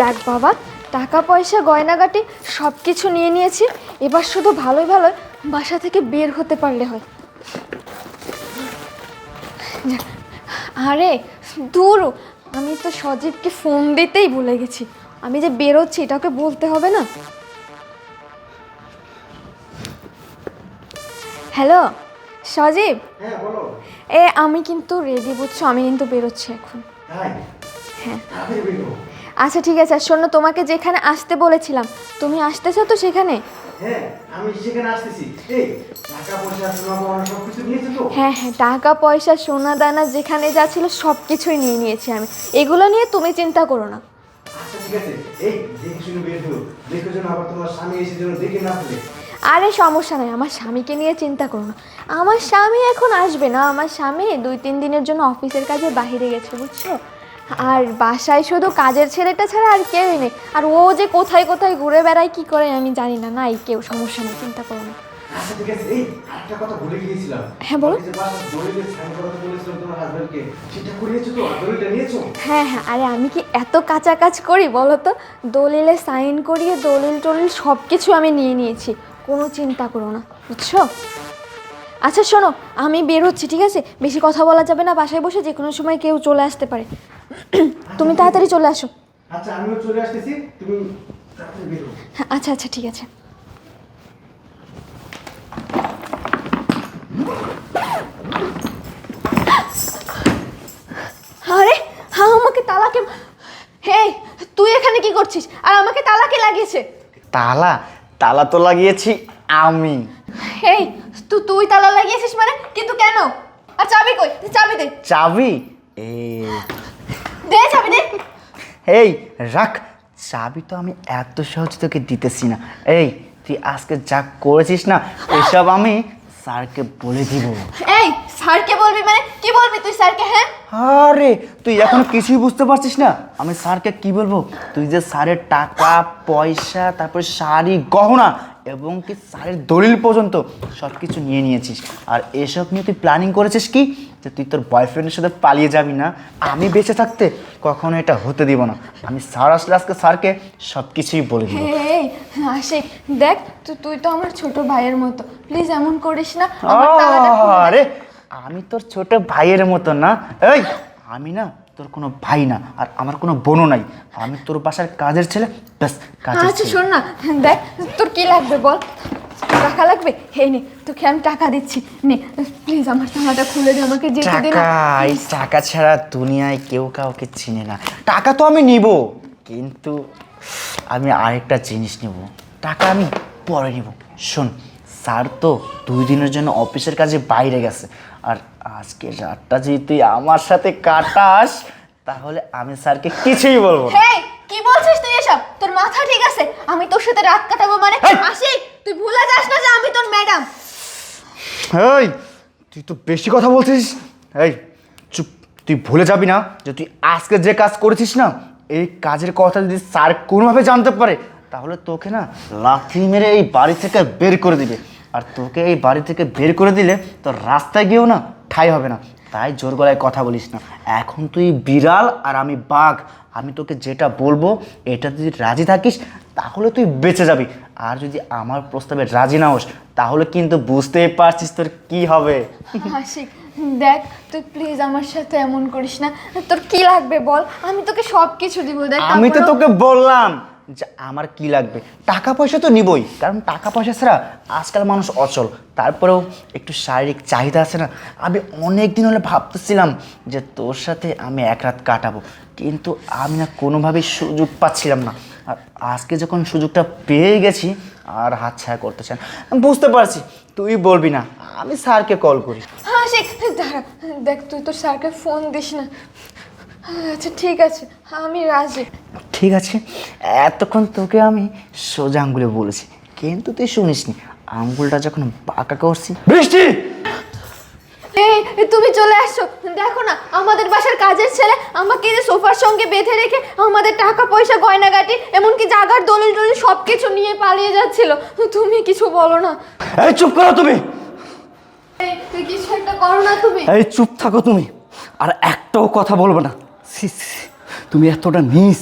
যাক বাবা টাকা পয়সা গয়নাগাটি সব কিছু নিয়ে নিয়েছি। এবার শুধু ভালোই ভালোই বাসা থেকে বের হতে পারলে হয়। আরে দূর আমি তো সজীবকে ফোন দিতেই ভুলে গেছি। আমি যে বেরোচ্ছি এটা ওকে বলতে হবে না? হ্যালো সজীব? হ্যাঁ এ আমি কিন্তু রেডি বুঝছ আমি কিন্তু বেরোচ্ছি এখন। হ্যাঁ। আচ্ছা ঠিক আছে আর শোনো তোমাকে যেখানে আসতে বলেছিলাম তুমি আসতেছো তো সেখানে? হ্যাঁ আমি সেখানে আসতেছি। এই টাকা পয়সা সোনা গহনা সব কিছু নিয়েছো তো? হ্যাঁ হ্যাঁ টাকা পয়সা সোনা দানা যেখানে যা ছিল সব কিছুই নিয়ে নিয়েছি আমি। এগুলো নিয়ে তুমি চিন্তা করো না। আচ্ছা ঠিক আছে। এই দেখে শুনে বের হো দেখো যেন আবার তোমার স্বামী এসে যেন দেখে না ফেলে। আরে সমস্যা নাই আমার স্বামীকে নিয়ে চিন্তা করো না। আমার স্বামী এখন আসবে না। আমার স্বামী দুই তিন দিনের জন্য অফিসের কাজে বাইরে গেছে বুঝছ? আর বাসায় শুধু কাজের ছেলেটা ছাড়া আর কেউই নেই। আর ও যে কোথায় কোথায় ঘুরে বেড়ায় কি করে আমি জানি না। নাই কেউ সমস্যা নেই চিন্তা করো না। আচ্ছা ঠিক আছে। এই আরেকটা কথা ভুলে গিয়েছিলাম। হ্যাঁ, বলো। যে বাসার দলিলের সাইন করাতে বলেছিলাম তোমার হাজবেন্ডকে সেটা করিয়েছো তো? দলিলটা নিয়েছো? হ্যাঁ হ্যাঁ। আরে আমি কি এত কাঁচা কাজ করি বলো তো? দলিলে সাইন করিয়ে দলিল টলিল সব কিছু আমি নিয়ে নিয়েছি। কোনো চিন্তা করো না বুঝছ? আচ্ছা শোনো আমি বের হচ্ছি ঠিক আছে? বেশি কথা বলা যাবে না বাসায় বসে যে কোনো সময় কেউ চলে আসতে পারে। তুমি তাড়াতাড়ি চলে আসো। আচ্ছা আমিও চলে আসতেছি। তুমি হ্যাঁ, আচ্ছা আচ্ছা ঠিক আছে। আরে হ্যাঁ আমাকে তালাকে হে তুই এখানে কি করছিস? আর আমাকে তালাকে লাগিয়েছে? তালা? তালা তো লাগিয়েছি আমি। এই তুই তুই তালা লাগিয়েছিস মানে? কিন্তু কেন? আর চাবি কই? চাবি দে। চাবি? এই দে চাবি দে এই রাখ। চাবি তো আমি এত সহজ তোকে দিতেছি না। এই তুই আজকে যা করেছিস না এসব আমি স্যারকে বলে দিব। এই স্যারকে বলবি মানে? কি বলবি তুই স্যারকে হ্যাঁ? আরে তুই এখন কিছুই বুঝতে পারছিস না। আমি স্যারকে কি বলব? তুই যে স্যারের টাকা পয়সা তারপর শাড়ি গহনা এবং কি স্যারের দলিল পর্যন্ত সব কিছু নিয়ে নিয়েছিস। আর এসব নিয়ে তুই প্ল্যানিং করেছিস কি? যে তুই তোর বয়ফ্রেন্ডের সাথে পালিয়ে যাবি না আমি বেঁচে থাকতে কখনো এটা হতে দিব না। আমি স্যার আসলে আজকে স্যারকে সব কিছুই বলে দিব। এই আশিক দেখ তুই তো আমার ছোট ভাইয়ের মতো। প্লিজ এমন করিস না আরে আমি তোর ছোট ভাইয়ের মতো না। এই আমি না তোর কোনো ভাই না আর আমার কোনো বোনও নাই। আমি তোর বাসার কাজের ছেলে ব্যাস কাজের আচ্ছা শোন না দেখ তোর কি লাগবে বল? টাকা লাগবে? হে নে তোকে আমি টাকা দিচ্ছি। নে প্লিজ আমার তালাটা খুলে দে আমাকে যেতে দে না। টাকা এই টাকা ছাড়া দুনিয়ায় কেউ কাউকে চিনে না। টাকা তো আমি নিব কিন্তু আমি আরেকটা জিনিস নিব। টাকা আমি পরে নিব। শোন স্যার তো দুই দিনের জন্য অফিসের কাজে বাইরে গেছে। আর আজকে রাতটা যদি তুই আমার সাথে কাটাস তাহলে আমি স্যারকে কিছুই বলব না। কি বলছিস তুই এসব? তোর মাথা ঠিক আছে? আমি তোর সাথে রাত কাটাবো মানে? হেই! তুই ভুলে যাস না যে আমি তোর ম্যাডাম। এই, তুই তো বেশি কথা বলছিস। এই, চুপ, তুই ভুলে যাবি না যে তুই আজকে যে কাজ করেছিস না, এই কাজের কথা যদি স্যার কোনোভাবে জানতে পারে, তাহলে তোকে না লাথি মেরে এই বাড়ি থেকে বের করে দিবে। আর তোকে এই বাড়ি থেকে বের করে দিলে তোর রাস্তায় গিয়েও না ঠাই হবে না। তাই জোর গলায় কথা বলিস না। এখন তুই বিড়াল আর আমি বাঘ। আমি তোকে যেটা বলব, এটা যদি রাজি থাকিস তাহলে তুই বেঁচে যাবি। আর যদি আমার প্রস্তাবে রাজি না হোস তাহলে কিন্তু বুঝতেই পারছিস তোর কি হবে। আশিক দেখ তুই প্লিজ আমার সাথে এমন করিস না। তোর কি লাগবে বল? আমি তোকে সব কিছু দিব দেখ আমি তো তোকে বললাম যে আমার কি লাগবে। টাকা পয়সা তো নিবই কারণ টাকা পয়সা ছাড়া আজকাল মানুষ অচল। তারপরেও একটু শারীরিক চাহিদা আছে না। আমি অনেক দিন হলে ভাবতেছিলাম যে তোর সাথে আমি এক রাত কাটাবো কিন্তু আমি না কোনোভাবেই সুযোগ পাচ্ছিলাম না। আর আজকে যখন সুযোগটা পেয়ে গেছি আর হাত ছায়া করতে চান বুঝতে পারছি তুই বলবি না আমি স্যারকে কল করি। আশিক দাঁড়া দেখ তুই তো স্যারকে ফোন দিস না। আচ্ছা ঠিক আছে আমি রাজি। ঠিক আছে এতক্ষণ তোকে আমি সোজা আঙ্গুলে বলেছি কিন্তু তুই শুনিসনি আঙ্গুলটা যখন পাকা করছি বৃষ্টি! তুমি চলে আসছো দেখো না আমাদের বাসার কাজের ছেলে আমাকে যে সোফার সঙ্গে বেঁধে রেখে আমাদের টাকা পয়সা গয়নাগাটি এমনকি জাগার দলিল টলিল সব কিছু নিয়ে পালিয়ে যাচ্ছিল। তুমি কিছু বলো না। এই চুপ করো তুমি। কিছু একটা করো না তুমি। এই চুপ থাকো তুমি। আর একটাও কথা বলবে না। ছি। তুমি এতটা নিস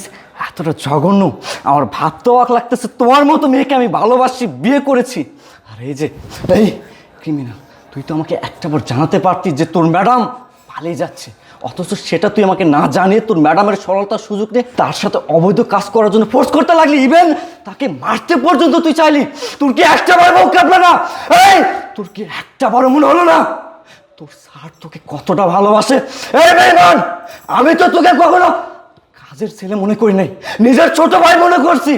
এতটা জঘন্য। আমার ভাবতে অবাক লাগতেছে তোমার মতো মেয়েকে আমি ভালোবাসি বিয়ে করেছি। আর এই যে এই ক্রিমিনাল তুই তো আমাকে একটা বার জানাতে পারতিস যে তোর ম্যাডাম পালিয়ে যাচ্ছে। অথচ সেটা তুই আমাকে না জানিয়ে তোর ম্যাডামের সরলতার সুযোগ নিয়ে তার সাথে অবৈধ কাজ করার জন্য ফোর্স করতে লাগলি। ইভেন তাকে মারতে পর্যন্ত তুই চাইলি। তোর কি একটা বার মুখ কাটবে না? এই, তোর কি একটা বারও মনে হলো না? তোর স্যার তোকে কতটা ভালোবাসে? আমি তো তোকে কখনো কাজের ছেলে মনে করি নাই, নিজের ছোট ভাই মনে করছি।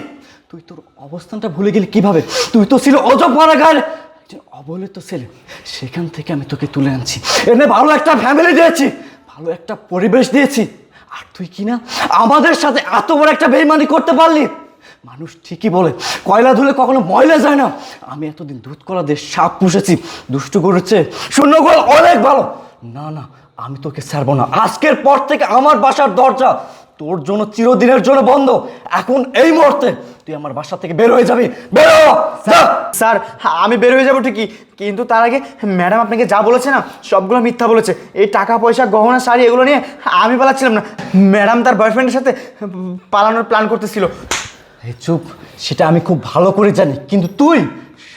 তুই তোর অবস্থানটা ভুলে গেলি কীভাবে? তুই তো ছিল অজব মারা গায়ের একজন অবহেলিত ছেলে, সেখান থেকে আমি তোকে তুলে আনছি। এনে ভালো একটা ফ্যামিলি দিয়েছি, ভালো একটা পরিবেশ দিয়েছি। আর তুই কি না আমাদের সাথে এত বড় একটা বেইমানি করতে পারলি? মানুষ ঠিকই বলে, কয়লা ধুলে কখনো ময়লা যায় না। আমি এতদিন দুধ কলা দিয়ে সাপ পুষেছি, দুষ্টু করেছে শূন্য গোল অনেক ভালো। না না, আমি তোকে ছাড়বো না। আজকের পর থেকে আমার বাসার দরজা তোর জন্য চিরদিনের জন্য বন্ধ। এখন এই মুহূর্তে তুই আমার বাসা থেকে বের হয়ে যাবি। বেরো। স্যার আমি বের হয়ে যাব ঠিকই। কিন্তু তার আগে ম্যাডাম আপনাকে যা বলেছে না সবগুলো মিথ্যা বলেছে। এই টাকা পয়সা গহনা শাড়ি এগুলো নিয়ে আমি পালাচ্ছিলাম না। ম্যাডাম তার বয়ফ্রেন্ডের সাথে পালানোর প্ল্যান করতেছিল। এই চুপ সেটা আমি খুব ভালো করে জানি। কিন্তু তুই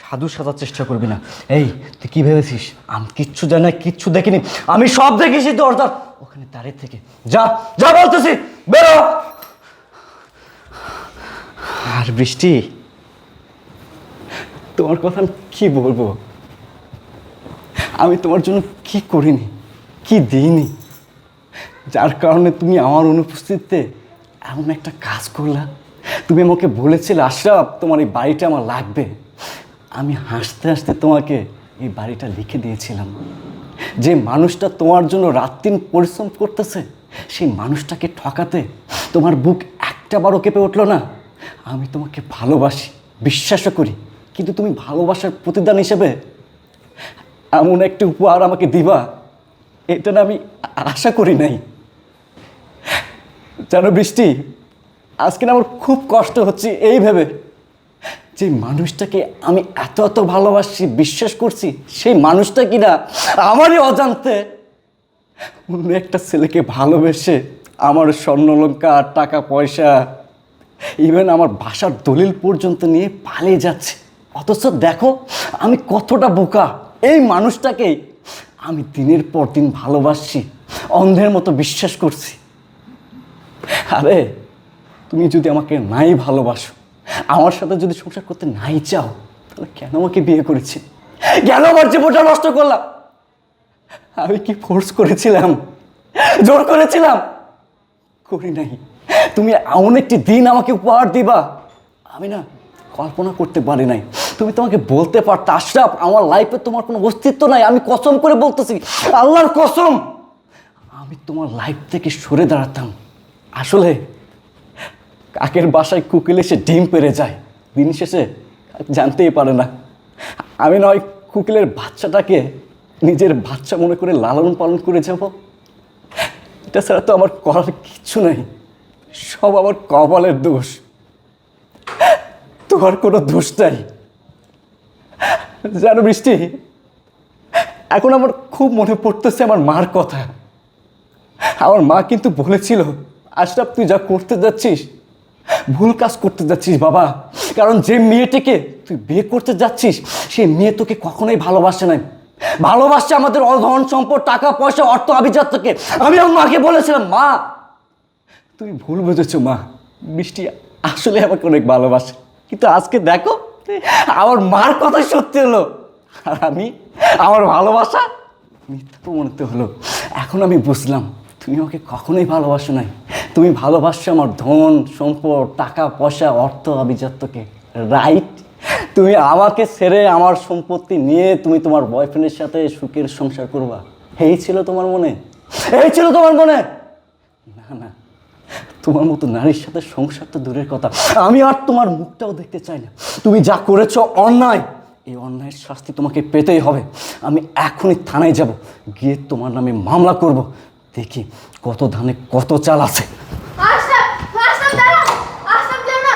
সাধু সাজার চেষ্টা করবি না। এই তুই কী ভেবেছিস? আমি কিচ্ছু জানি না কিচ্ছু দেখিনি। আমি সব দেখেছি দরজার ওখানে দাঁড়িয়ে থেকে। যা যা বলতেছি বেরো আর বৃষ্টি? তোমার কথা আমি কি বলব? আমি তোমার জন্য কি করিনি, কি দিইনি? যার কারণে তুমি আমার অনুপস্থিতিতে এমন একটা কাজ করলা। তুমি আমাকে বলেছিলে, আশরাফ, তোমার এই বাড়িটা আমার লাগবে। আমি হাসতে হাসতে তোমাকে এই বাড়িটা লিখে দিয়েছিলাম। যে মানুষটা তোমার জন্য রাত্রিন পরিশ্রম করতেছে, সেই মানুষটাকে ঠকাতে তোমার বুক একটা বারও কেঁপে উঠল না। আমি তোমাকে ভালোবাসি, বিশ্বাসও করি, কিন্তু তুমি ভালোবাসার প্রতিদান হিসেবে এমন একটি উপহার আমাকে দিবা, এটা না আমি আশা করি নাই। জানো বৃষ্টি, আজকে আমার খুব কষ্ট হচ্ছে এই ভেবে যে মানুষটাকে আমি এত এত ভালোবাসি, বিশ্বাস করছি, সেই মানুষটা কিনা আমারই অজান্তে অন্য একটা ছেলেকে ভালোবেসে আমার স্বর্ণলঙ্কার টাকা পয়সা ইভেন আমার বাসার দলিল পর্যন্ত নিয়ে পালিয়ে যাচ্ছে। অথচ দেখো, আমি কতটা বোকা। এই মানুষটাকেই আমি দিনের পর দিন ভালোবাসছি, অন্ধের মতো বিশ্বাস করছি। আরে, তুমি যদি আমাকে নাই ভালোবাসো, আমার সাথে যদি সংসার করতে নাই চাও, তাহলে কেন আমাকে বিয়ে করেছি? কেন আমার জীবনটা নষ্ট করলাম? আমি কি ফোর্স করেছিলাম? জোর করেছিলাম? করি নাই। তুমি এমন একটি দিন আমাকে উপহার দিবা। আমি না কল্পনা করতে পারি নাই। তুমি তোমাকে বলতে পারতো, আশরাফ, আমার লাইফে তোমার কোনো অস্তিত্ব নাই। আমি কসম করে বলতেছি, আল্লাহর কসম। আমি তোমার লাইফ থেকে সরে দাঁড়াতাম। আসলে কাকের বাসায় কুকিল এসে ডিম পেরে যায়। দিন শেষে জানতেই পারে না। আমি নয়, কুকিলের বাচ্চাটাকে নিজের বাচ্চা মনে করে লালন পালন করে যাব। এটা ছাড়া তো আমার করার কিচ্ছু নেই। সব আমার কপালের দোষ। তোমার কোনো দোষ নাই। জানো বৃষ্টি এখন আমার খুব মনে পড়তেছে আমার মার কথা। আমার মা কিন্তু বলেছিল, আশরাফ, তুই যা করতে যাচ্ছিস, ভুল কাজ করতে যাচ্ছিস বাবা। কারণ যে মেয়েটিকে তুই বিয়ে করতে যাচ্ছিস সেই মেয়ে তোকে কখনোই ভালোবাসে নাই। ভালোবাসছে আমাদের অধন সম্পদ, টাকা, পয়সা, অর্থ, আভিজাত্যকে। আমি আমার মাকে বলেছিলাম, মা তুমি ভুল বুঝেছ, মা। বৃষ্টি আসলে আমাকে অনেক ভালোবাসে। কিন্তু আজকে দেখো, আমার মার কথা সত্যি হলো। আর আমি, আমার ভালোবাসা মিথ্যা প্রমাণিত হলো। এখন আমি বুঝলাম, তুমি আমাকে কখনোই ভালোবাসো নাই। তুমি ভালোবাসছো আমার ধন, সম্পদ, টাকা, পয়সা, অর্থ, আভিজাত্যকে। রাইট তুমি আমাকে ছেড়ে আমার সম্পত্তি নিয়ে তুমি তোমার বয়ফ্রেন্ডের সাথে সুখের সংসার করবা। এই ছিল তোমার মনে? এই ছিল তোমার মনে? না না। তোমার মতো নারীর সাথে সংসার তো দূরের কথা। আমি আর তোমার মুখটাও দেখতে চাই না। তুমি যা করেছ অন্যায়, এই অন্যায়ের শাস্তি তোমাকে পেতেই হবে। আমি এখনই থানায় যাব, গিয়ে তোমার নামে মামলা করব। দেখি কত ধানে কত চাল আছে।